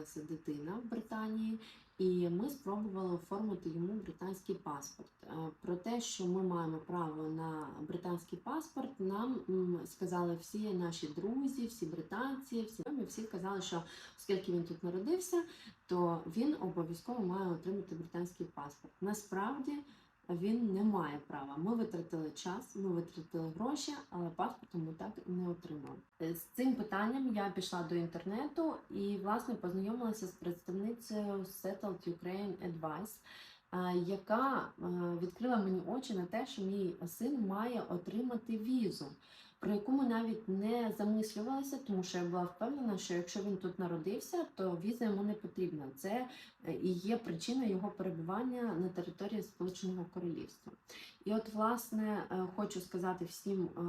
народилася дитина в Британії, і ми спробували оформити йому британський паспорт. Е, Про те, що ми маємо право на британський паспорт, нам сказали всі наші друзі, всі британці, всі ми всі казали, що оскільки він тут народився, то він обов'язково має отримати британський паспорт. Насправді він не має права. Ми витратили час, ми витратили гроші, але паспорту ми так і не отримали. Е, З цим питанням я пішла до інтернету і власне познайомилася з представницею Settled Ukraine Advice, е, яка е, відкрила мені очі на те, що мій син має отримати візу. Про яку ми навіть не замислювалися, тому що я була впевнена, що якщо він тут народився, то віза йому не потрібна. Це е, і є причиною його перебування на території Сполученого Королівства. І от, власне, е, хочу сказати всім е,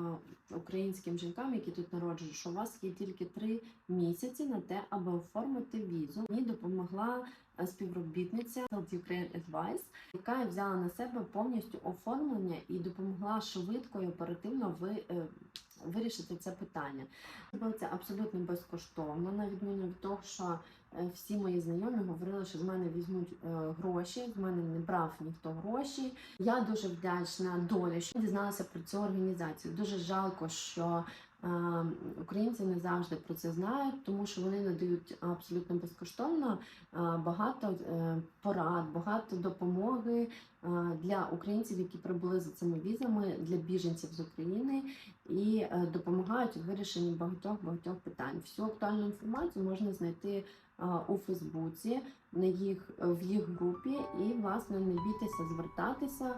українським жінкам, які тут народжують, що у вас є тільки три місяці на те, аби оформити візу. Мені допомогла співробітниця Health Ukraine Advice, яка взяла на себе повністю оформлення і допомогла швидко і оперативно ви. Вирішити це питання. Було це абсолютно безкоштовно, на відміну від того, що е, всі мої знайомі говорили, що з мене візьмуть е, гроші, з мене не брав ніхто гроші. Я дуже вдячна долі, що дізналася про цю організацію. Дуже жалко, що українці не завжди про це знають, тому що вони надають абсолютно безкоштовно е, багато е, порад, багато допомоги е, для українців, які прибули за цими візами, для біженців з України і е, допомагають у вирішенні багатьох багатьох питань. Всю актуальну інформацію можна знайти е, у Фейсбуці, на їх в їх групі, і власне не бійтеся звертатися.